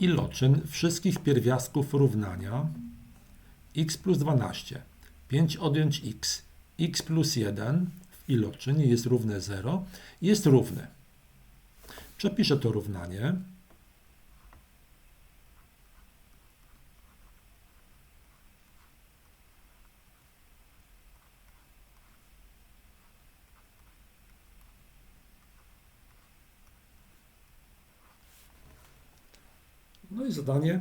iloczyn wszystkich pierwiastków równania x plus 12, 5 odjąć x, x plus 1 w iloczynie jest równe 0, jest równy. Przepiszę to równanie. Zadanie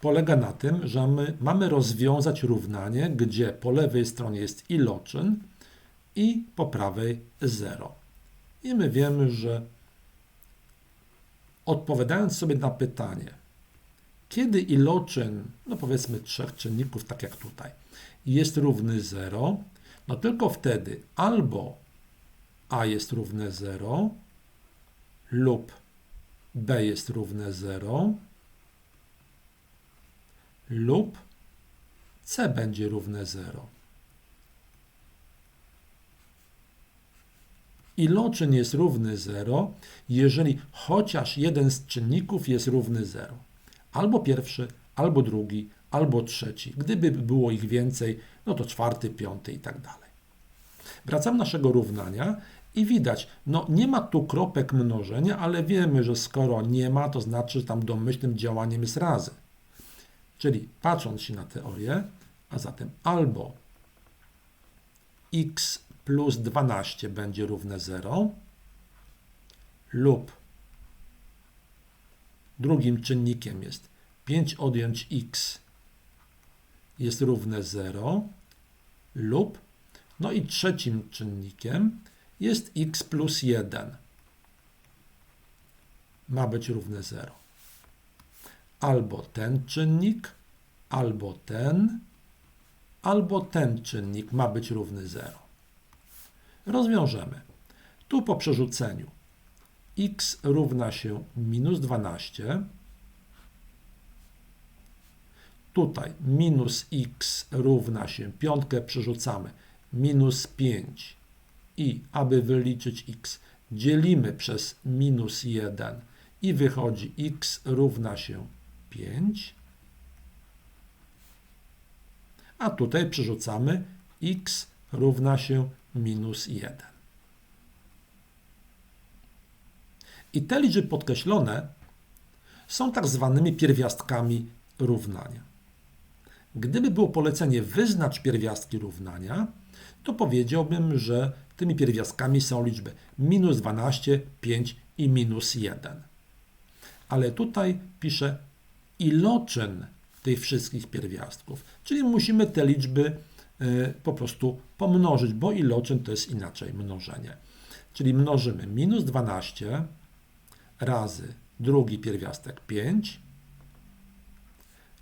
polega na tym, że my mamy rozwiązać równanie, gdzie po lewej stronie jest iloczyn i po prawej 0. I my wiemy, że odpowiadając sobie na pytanie, kiedy iloczyn, no powiedzmy trzech czynników, tak jak tutaj, jest równy 0, no tylko wtedy albo a jest równe 0 lub b jest równe 0 lub c będzie równe 0. Iloczyn jest równy 0, jeżeli chociaż jeden z czynników jest równy 0. Albo pierwszy, albo drugi, albo trzeci. Gdyby było ich więcej, no to czwarty, piąty i tak dalej. Wracam naszego równania i widać, no nie ma tu kropek mnożenia, ale wiemy, że skoro nie ma, to znaczy, że tam domyślnym działaniem jest razy. Czyli patrząc się na teorię, a zatem albo x plus 12 będzie równe 0 lub drugim czynnikiem jest 5 odjąć x jest równe 0 lub no i trzecim czynnikiem jest x plus 1 ma być równe 0 albo ten czynnik, albo ten, albo ten czynnik ma być równy 0. Rozwiążemy. Tu po przerzuceniu x równa się minus 12, tutaj minus x równa się, piątkę przerzucamy, minus 5 i aby wyliczyć x, dzielimy przez minus 1 i wychodzi x równa się 5. A tutaj przerzucamy x równa się minus 1. I te liczby podkreślone są tak zwanymi pierwiastkami równania. Gdyby było polecenie wyznacz pierwiastki równania, to powiedziałbym, że tymi pierwiastkami są liczby minus 12, 5 i minus 1. Ale tutaj piszę iloczyn tych wszystkich pierwiastków. Czyli musimy te liczby y, po prostu pomnożyć, bo iloczyn to jest inaczej mnożenie. Czyli mnożymy minus 12 razy drugi pierwiastek 5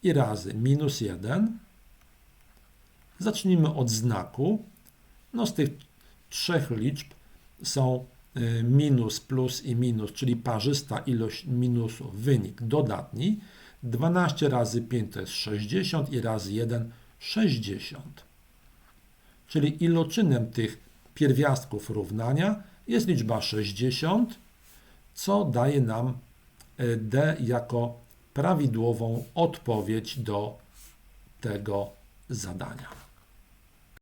i razy minus 1. Zacznijmy od znaku. No z tych trzech liczb są y, minus, plus i minus, czyli parzysta ilość minusów, wynik dodatni. 12 razy 5 to jest 60 i razy 1 60. Czyli iloczynem tych pierwiastków równania jest liczba 60, co daje nam e, D jako prawidłową odpowiedź do tego zadania.